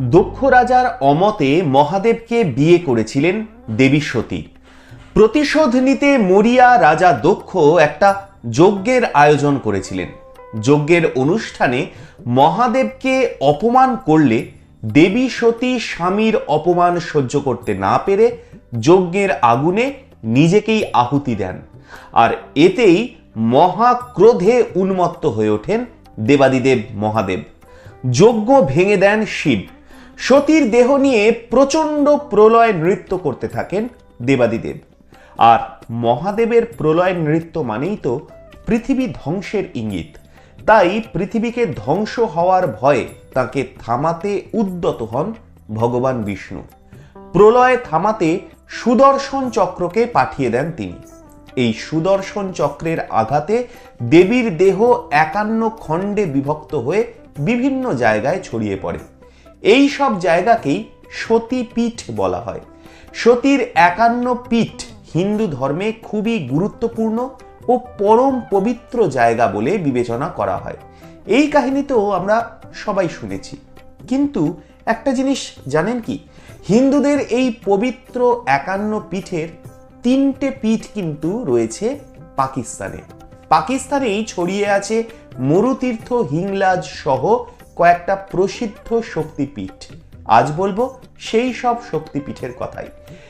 দক্ষ রাজার অমতে মহাদেবকে বিয়ে করেছিলেন দেবী সতী। প্রতিশোধ নিতে মরিয়া রাজা দক্ষ একটা যজ্ঞের আয়োজন করেছিলেন। যজ্ঞের অনুষ্ঠানে মহাদেবকে অপমান করলে দেবী সতী স্বামীর অপমান সহ্য করতে না পেরে যজ্ঞের আগুনে নিজেকেই আহুতি দেন আর এতেই মহাক্রোধে উন্মত্ত হয়ে ওঠেন দেবাদিদেব মহাদেব। যজ্ঞ ভেঙে দেন শিব। সতীর দেহ নিয়ে প্রচণ্ড প্রলয় নৃত্য করতে থাকেন দেবাদিদেব। আর মহাদেবের প্রলয় নৃত্য মানেই তো পৃথিবী ধ্বংসের ইঙ্গিত। তাই পৃথিবীকে ধ্বংস হওয়ার ভয়ে তাকে থামাতে উদ্যত হন ভগবান বিষ্ণু। প্রলয় থামাতে সুদর্শন চক্রকে পাঠিয়ে দেন তিনি। এই সুদর্শন চক্রের আঘাতে দেবীর দেহ একান্ন খণ্ডে বিভক্ত হয়ে বিভিন্ন জায়গায় ছড়িয়ে পড়ে। এই সব জায়গাকেই সতীপীঠ বলা হয়। সতীর একান্ন পীঠ হিন্দু ধর্মে খুবই গুরুত্বপূর্ণ ও পরম পবিত্র জায়গা বলে বিবেচনা করা হয়। এই কাহিনী তো আমরা সবাই শুনেছি। কিন্তু একটা জিনিস জানেন কি? হিন্দুদের এই পবিত্র একান্ন পীঠের তিনটে পীঠ কিন্তু রয়েছে পাকিস্তানে। পাকিস্তানেই ছড়িয়ে আছে মরুতীর্থ হিংলাজ সহ কয়েকটা প্রসিদ্ধ শক্তিপীঠ। আজ বলব সেই সব শক্তিপীঠের কথাই।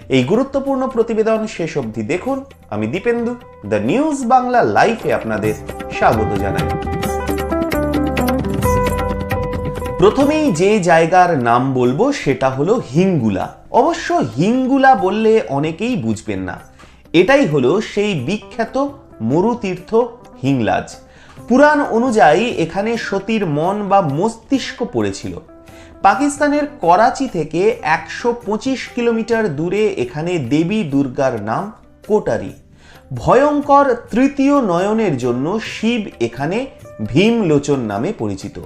এই গুরুত্বপূর্ণ প্রতিবেদন শেষ অবধি দেখুন। আমি দীপেন্দু, দ্য নিউজ বাংলা লাইফে আপনাদের স্বাগত জানাই। প্রথমেই যে জায়গার নাম বলব সেটা হলো হিঙ্গুলা। অবশ্য হিঙ্গুলা বললে অনেকেই বুঝবেন না। এটাই হলো সেই বিখ্যাত মরুতীর্থ হিংলাজ। পুরাণ অনুযায়ী এখানে সতীর মন বা মস্তিষ্ক পড়েছিল। পাকিস্তানের করাচি থেকে একশো পঁচিশ কিলোমিটার দূরে এখানে দেবী দুর্গার নাম কোটারি। ভয়ঙ্কর তৃতীয় নয়নের জন্য শিব এখানে ভীমলোচন নামে পরিচিত।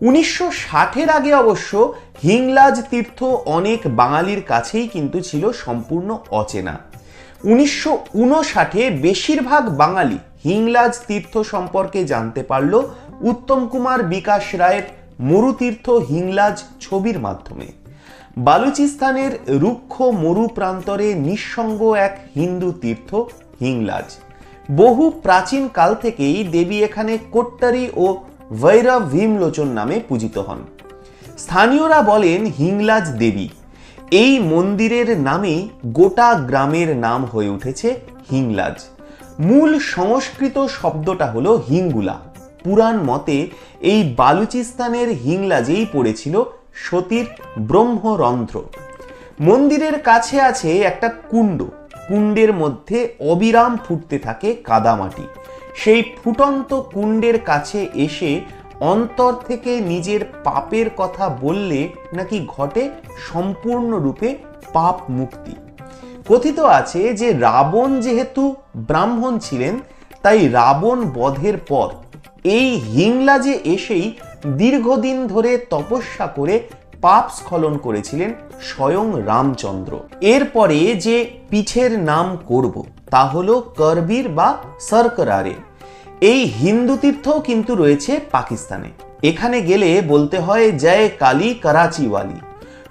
উনিশশো ষাটের আগে অবশ্য হিংলাজ তীর্থ অনেক বাঙালির কাছেই কিন্তু ছিল সম্পূর্ণ অচেনা। উনিশশো উনষাটে বেশিরভাগ বাঙালি হিংলাজ তীর্থ সম্পর্কে জানতে পারল উত্তম কুমার বিকাশ রায়ের মরুতীর্থ হিংলাজ ছবির মাধ্যমে। বালুচিস্তানের রুক্ষ মরু প্রান্তরে নিঃসঙ্গ এক হিন্দু তীর্থ হিংলাজ। বহু প্রাচীন কাল থেকেই দেবী এখানে কোট্টারি ও ভৈরব ভীমলোচন নামে পূজিত হন। স্থানীয়রা বলেন হিংলাজ দেবী। এই মন্দিরের নামেই গোটা গ্রামের নাম হয়ে উঠেছে হিংলাজ। মূল সংস্কৃত শব্দটা হলো হিঙ্গুলা। পুরাণ মতে এই বালুচিস্তানের হিংলাজেই পড়েছিল, সতীর ব্রহ্মরন্ধ্র। মন্দিরের কাছে আছে একটা কুণ্ড। কুণ্ডের মধ্যে অবিরাম ফুটতে থাকে কাদামাটি সেই ফুটন্ত কুণ্ডের কাছে এসে অন্তর থেকে নিজের পাপের কথা বললে নাকি ঘটে সম্পূর্ণরূপে পাপ মুক্তি। কথিত আছে যে রাবণ যেহেতু ব্রাহ্মণ ছিলেন, তাই রাবণ বধের পর এই হিংলাজে এসেই দীর্ঘদিন ধরে তপস্যা করে পাপ স্খলন করেছিলেন স্বয়ং রামচন্দ্র। এরপরে যে পিঠের নাম করব, তা হলো করবির বা সরকরারে এই হিন্দু তীর্থও কিন্তু রয়েছে পাকিস্তানে। এখানে গেলে বলতে হয়, জয় কালী করাচিওয়ালি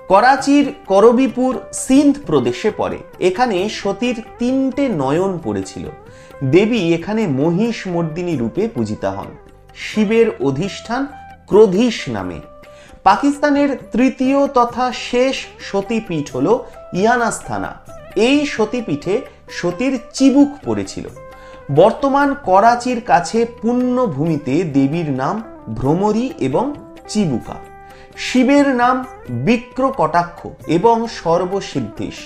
করাচির করবিপুর সিন্ধ প্রদেশে পড়ে। এখানে সতীর তিনটে নয়ন পড়েছিল। দেবী এখানে মহিষ মর্দিনী রূপে পূজিতা হন। শিবের অধিষ্ঠান ক্রোধীশ নামে। পাকিস্তানের তৃতীয় তথা শেষ সতীপীঠ হল ইয়ানাস্থানা। এই সতীপীঠে সতীর চিবুক পড়েছিল। বর্তমান করাচির কাছে পুণ্যভূমিতে দেবীর নাম ভ্রমরী এবং চিবুকা। শিবের নাম বিক্র কটাক্ষ এবং সর্বসিদ্ধিশ।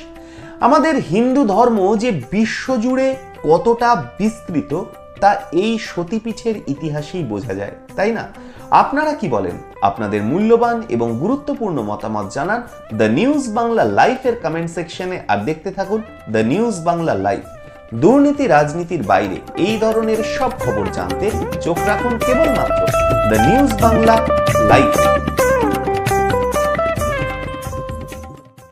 আমাদের হিন্দু ধর্ম যে বিশ্বজুড়ে কতটা বিস্তৃত, তা এই সতীপীঠের ইতিহাসেই বোঝা যায়, তাই না? আপনারা কি বলেন? আপনাদের মূল্যবান এবং গুরুত্বপূর্ণ মতামত জানান দ্য নিউজ বাংলা লাইফের কমেন্ট সেকশনে আর দেখতে থাকুন দ্য নিউজ বাংলা লাইফ। দুর্নীতি রাজনীতির বাইরে এই ধরনের সব খবর জানতে চোখ রাখুন কেবলমাত্র দ্য নিউজ বাংলা লাইফ।